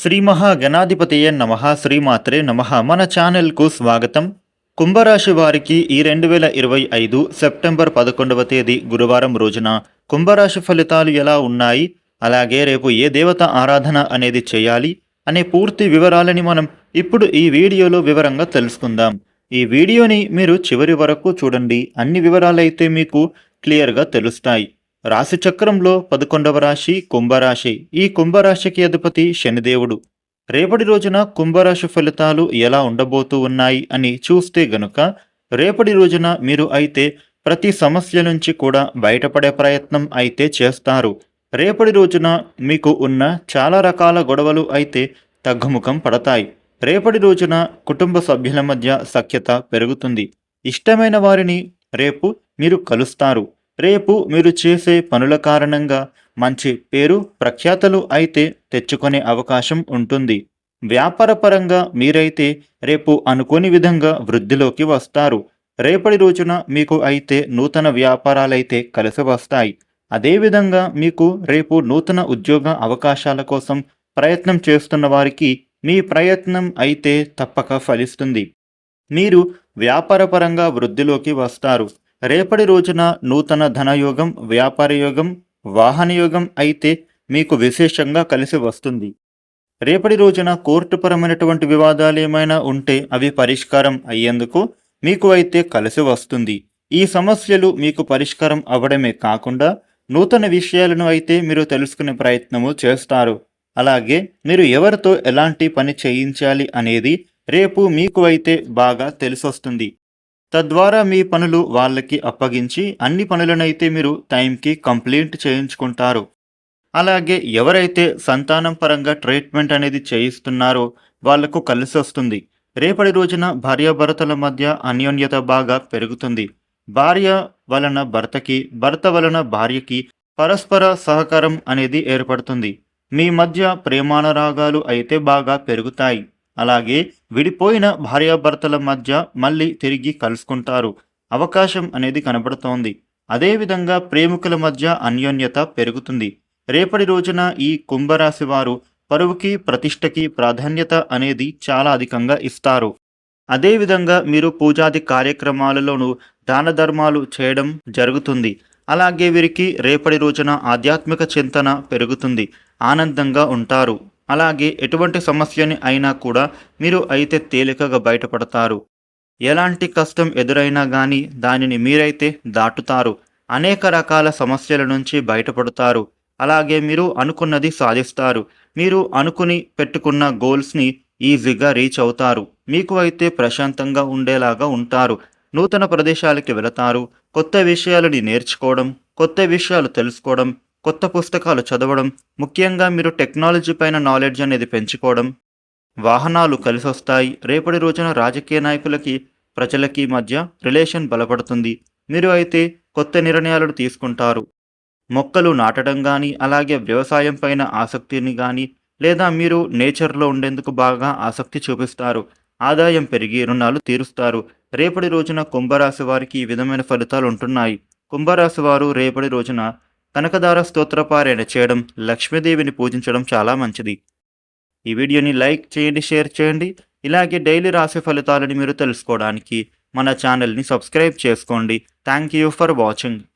శ్రీ మహాగణాధిపతియే నమ శ్రీమాత్రే నమ. మన ఛానల్కు స్వాగతం. కుంభరాశి వారికి ఈ రెండు వేల ఇరవై ఐదు సెప్టెంబర్ పదకొండవ తేదీ గురువారం రోజున కుంభరాశి ఫలితాలు ఎలా ఉన్నాయి? అలాగే రేపు ఏ దేవత ఆరాధన అనేది చేయాలి? అనే పూర్తి వివరాలని మనం ఇప్పుడు ఈ వీడియోలో వివరంగా తెలుసుకుందాం. ఈ వీడియోని మీరు చివరి వరకు చూడండి. అన్ని వివరాలైతే మీకు క్లియర్గా తెలుస్తాయి. రాశిచక్రంలో పదకొండవ రాశి కుంభరాశి. ఈ కుంభరాశికి అధిపతి శనిదేవుడు. రేపటి రోజున కుంభరాశి ఫలితాలు ఎలా ఉండబోతూ ఉన్నాయి అని చూస్తే గనుక రేపటి రోజున మీరు అయితే ప్రతి సమస్య నుంచి కూడా బయటపడే ప్రయత్నం అయితే చేస్తారు. రేపటి రోజున మీకు ఉన్న చాలా రకాల గొడవలు అయితే తగ్గుముఖం పడతాయి. రేపటి రోజున కుటుంబ సభ్యుల మధ్య సఖ్యత పెరుగుతుంది. ఇష్టమైన వారిని రేపు మీరు కలుస్తారు. రేపు మీరు చేసే పనుల కారణంగా మంచి పేరు ప్రఖ్యాతలు అయితే తెచ్చుకునే అవకాశం ఉంటుంది. వ్యాపారపరంగా మీరైతే రేపు అనుకోని విధంగా వృద్ధిలోకి వస్తారు. రేపటి రోజున మీకు అయితే నూతన వ్యాపారాలైతే కలిసి వస్తాయి. అదేవిధంగా మీకు రేపు నూతన ఉద్యోగ అవకాశాల కోసం ప్రయత్నం చేస్తున్న వారికి మీ ప్రయత్నం అయితే తప్పక ఫలిస్తుంది. మీరు వ్యాపారపరంగా వృద్ధిలోకి వస్తారు. రేపటి రోజున నూతన ధనయోగం వ్యాపార యోగం వాహన యోగం అయితే మీకు విశేషంగా కలిసి వస్తుంది. రేపటి రోజున కోర్టుపరమైనటువంటి వివాదాలు ఏమైనా ఉంటే అవి పరిష్కారం అయ్యేందుకు మీకు అయితే కలిసి వస్తుంది. ఈ సమస్యలు మీకు పరిష్కారం అవ్వడమే కాకుండా నూతన విషయాలను అయితే మీరు తెలుసుకునే ప్రయత్నము చేస్తారు. అలాగే మీరు ఎవరితో ఎలాంటి పని చేయించాలి అనేది రేపు మీకు అయితే బాగా తెలిసొస్తుంది. తద్వారా మీ పనులు వాళ్ళకి అప్పగించి అన్ని పనులనైతే మీరు టైంకి కంప్లీట్ చేయించుకుంటారు. అలాగే ఎవరైతే సంతానం పరంగా ట్రీట్మెంట్ అనేది చేయిస్తున్నారో వాళ్ళకు కలిసి వస్తుంది. రేపటి రోజున భార్యాభర్తల మధ్య అన్యోన్యత బాగా పెరుగుతుంది. భార్య వలన భర్తకి భర్త వలన భార్యకి పరస్పర సహకారం అనేది ఏర్పడుతుంది. మీ మధ్య ప్రేమానురాగాలు అయితే బాగా పెరుగుతాయి. అలాగే విడిపోయిన భార్యాభర్తల మధ్య మళ్ళీ తిరిగి కలుసుకుంటారు. అవకాశం అనేది కనబడుతోంది. అదేవిధంగా ప్రేమికుల మధ్య అన్యోన్యత పెరుగుతుంది. రేపటి రోజున ఈ కుంభరాశి వారు పరువుకి ప్రతిష్టకి ప్రాధాన్యత అనేది చాలా అధికంగా ఇస్తారు. అదేవిధంగా మీరు పూజాది కార్యక్రమాలలోనూ దాన ధర్మాలు చేయడం జరుగుతుంది. అలాగే వీరికి రేపటి రోజున ఆధ్యాత్మిక చింతన పెరుగుతుంది. ఆనందంగా ఉంటారు. అలాగే ఎటువంటి సమస్యని అయినా కూడా మీరు అయితే తేలికగా బయటపడతారు. ఎలాంటి కష్టం ఎదురైనా కానీ దానిని మీరైతే దాటుతారు. అనేక రకాల సమస్యల నుంచి బయటపడతారు. అలాగే మీరు అనుకున్నది సాధిస్తారు. మీరు అనుకుని పెట్టుకున్న గోల్స్ని ఈజీగా రీచ్ అవుతారు. మీకు అయితే ప్రశాంతంగా ఉండేలాగా ఉంటారు. నూతన ప్రదేశాలకి వెళతారు. కొత్త విషయాలని నేర్చుకోవడం కొత్త విషయాలు తెలుసుకోవడం కొత్త పుస్తకాలు చదవడం ముఖ్యంగా మీరు టెక్నాలజీ పైన నాలెడ్జ్ అనేది పెంచుకోవడం వాహనాలు కలిసొస్తాయి రేపటి రోజున రాజకీయ నాయకులకి ప్రజలకి మధ్య రిలేషన్ బలపడుతుంది. మీరు అయితే కొత్త నిర్ణయాలను తీసుకుంటారు. మొక్కలు నాటడం కానీ అలాగే వ్యవసాయం పైన ఆసక్తిని కానీ లేదా మీరు నేచర్లో ఉండేందుకు బాగా ఆసక్తి చూపిస్తారు. ఆదాయం పెరిగి రుణాలు తీరుస్తారు. రేపటి రోజున కుంభరాశి వారికి ఈ విధమైన ఫలితాలు ఉంటున్నాయి. కుంభరాశి వారు రేపటి రోజున కనకదార స్తోత్రపారాయణ చేయడం లక్ష్మీదేవిని పూజించడం చాలా మంచిది. ఈ వీడియోని లైక్ చేయండి షేర్ చేయండి. ఇలాగే డైలీ రాసే ఫలితాలని మీరు తెలుసుకోవడానికి మన ఛానల్ని సబ్స్క్రైబ్ చేసుకోండి. Thank you for watching.